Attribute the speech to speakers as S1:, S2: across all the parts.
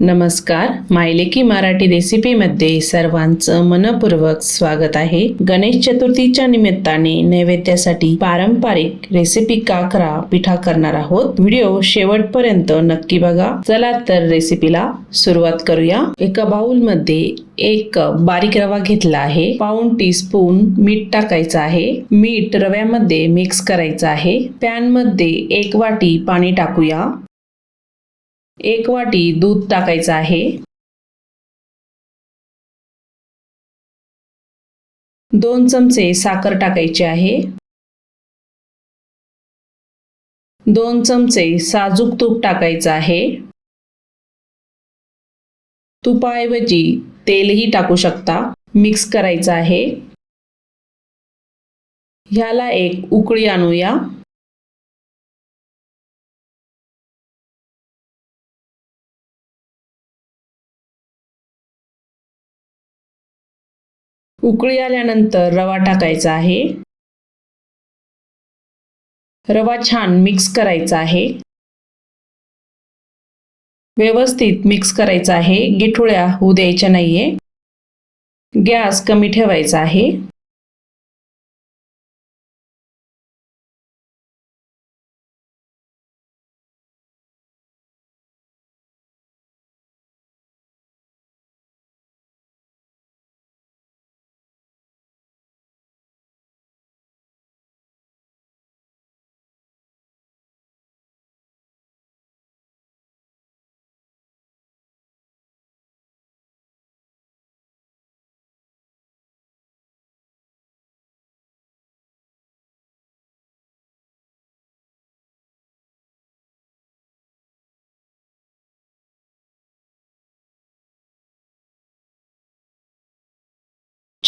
S1: नमस्कार. मायलेकी मराठी रेसिपीमध्ये सर्वांचं मनपूर्वक स्वागत आहे. गणेश चतुर्थीच्या निमित्ताने नैवेद्यासाठी पारंपरिक रेसिपी काकरा पिठा करणार आहोत. व्हिडिओ शेवटपर्यंत नक्की बघा. चला तर रेसिपीला सुरुवात करूया. एका बाउलमध्ये एक कप बारीक रवा घेतला आहे. पाऊन टी स्पून मीठ टाकायचं आहे. मीठ रव्यामध्ये मिक्स करायचं आहे. पॅनमध्ये एक वाटी पाणी टाकूया. एक वाटी दूध टाकायचं आहे. दोन चमचे साखर टाकायचे आहे. दोन चमचे साजूक तूप टाकायचं आहे. तुपाऐवजी तेलही टाकू शकता. मिक्स करायचं आहे. ह्याला एक उकळी आणूया. उकळी आल्यानंतर रवा टाकायचा आहे. रवा छान मिक्स करायचा आहे. व्यवस्थित मिक्स करायचा आहे. गिठुळ्या होऊ द्यायच्या नाहीये. गॅस कमी ठेवायचा आहे.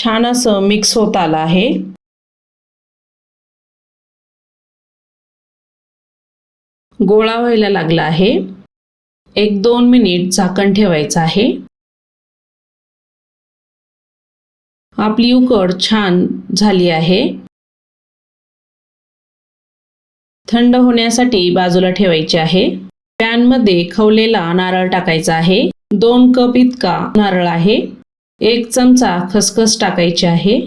S1: छान असं मिक्स होत आलं आहे. गोळा व्हायला लागला आहे. एक दोन मिनिट झाकण ठेवायचं आहे. आपली उकड छान झाली आहे. थंड होण्यासाठी बाजूला ठेवायची आहे. पॅनमध्ये खवलेला नारळ टाकायचा आहे. दोन कप इतका नारळ आहे. एक चमचा खसखस टाकायची आहे.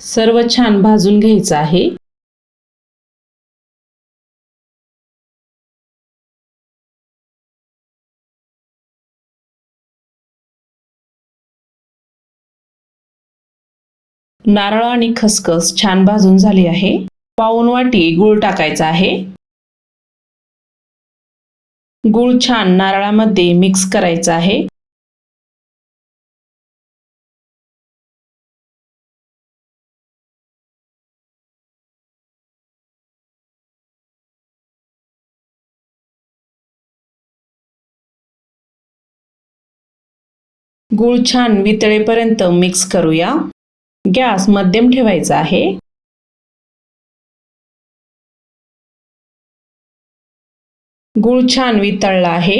S1: सर्व छान भाजून घ्यायचं आहे. नारळ आणि खसखस छान भाजून झाली आहे. पाऊन वाटी गूळ टाकायचा आहे. गूळ छान नारळामध्ये मिक्स करायचा आहे. गूळ छान वितळेपर्यंत मिक्स करूया. गॅस मध्यम ठेवायचा आहे. गूळ छान वितळला आहे.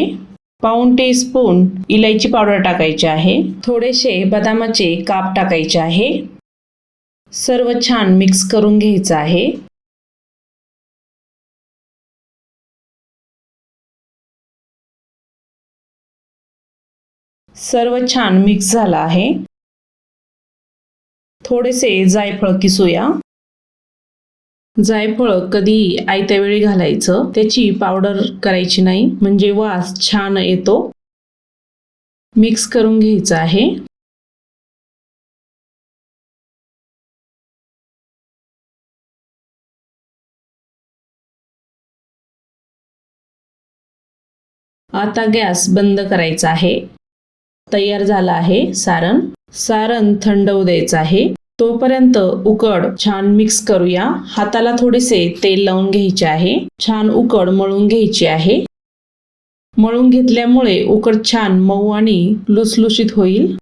S1: पाऊन टी स्पून इलायची पावडर टाकायची आहे. थोडेसे बदामाचे काप टाकायचे आहे. सर्व छान मिक्स करून घ्यायचं आहे. सर्व छान मिक्स झाला आहे. थोडेसे जायफळ किसूया. जायफळ कधी आयत्या वेळी घालायचं त्याची पावडर करायची नाही म्हणजे वास छान येतो. मिक्स करून घ्यायचं आहे. आता गॅस बंद करायचा आहे. तयार झाला आहे. सारण सारण थंड द्यायचं आहे. तोपर्यंत उकड छान मिक्स करूया. हाताला थोडेसे तेल लावून घ्यायचे आहे. छान उकड मळून घ्यायची आहे. मळून घेतल्यामुळे उकड छान मऊ आणि लुसलुशीत होईल.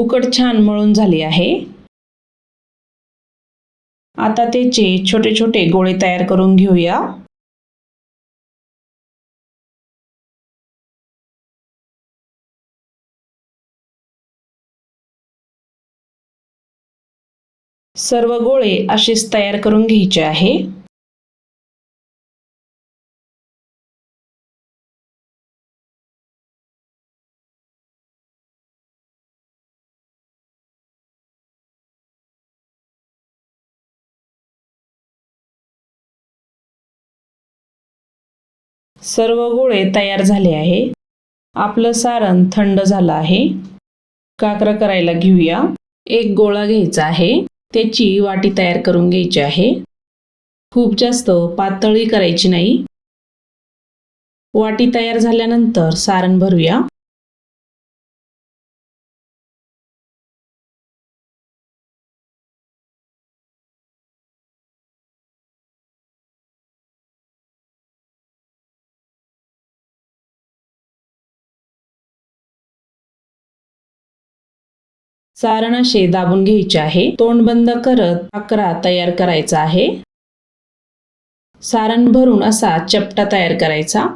S1: उकड छान मळून झाली आहे. आता त्याचे छोटे छोटे गोळे तयार करून घेऊया. सर्व गोळे असेच तयार करून घ्यायचे आहे. सर्व गोळे तयार झाले आहे. आपलं सारण थंड झालं आहे. काकरा करायला घेऊया. एक गोळा घ्यायचा आहे. त्याची वाटी तयार करून घ्यायची आहे. खूप जास्त पातळी करायची नाही. वाटी तयार झाल्यानंतर सारण भरूया. सारण असे दाबून घ्यायचे आहे. तोंड बंद करत अकरा तयार करायचा आहे. सारण भरून असा चपटा तयार करायचा.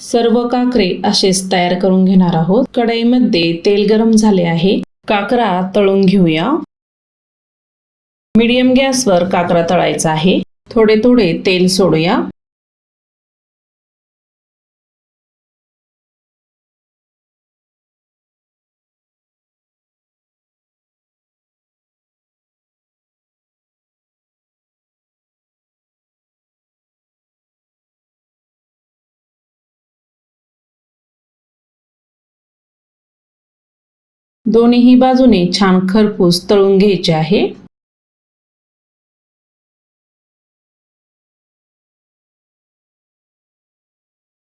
S1: सर्व काकरे असेच तयार करून घेणार आहोत. कढईमध्ये तेल गरम झाले आहे. काकरा तळून घेऊया. मीडियम गॅसवर काकरा तळायचा आहे. थोडे थोडे तेल सोडूया. दोन्हीही बाजूने छान खरपूस तळून घ्यायचे आहे.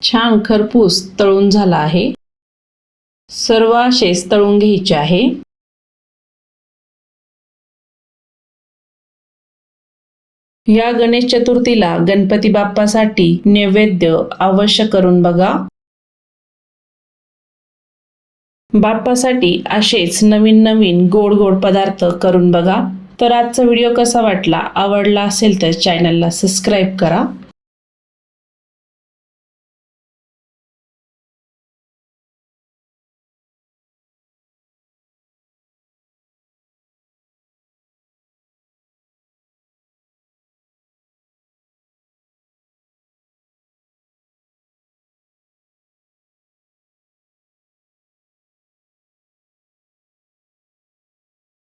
S1: छान खरपूस तळून झाला आहे. सर्व असेच तळून घ्यायचे आहे. या गणेश चतुर्थीला गणपती बाप्पासाठी नैवेद्य अवश्य करून बघा. बाप्पासाठी असेच नवीन नवीन गोड गोड पदार्थ करून बघा. तर आजचा व्हिडिओ कसा वाटला आवडला असेल तर चॅनलला सबस्क्राईब करा.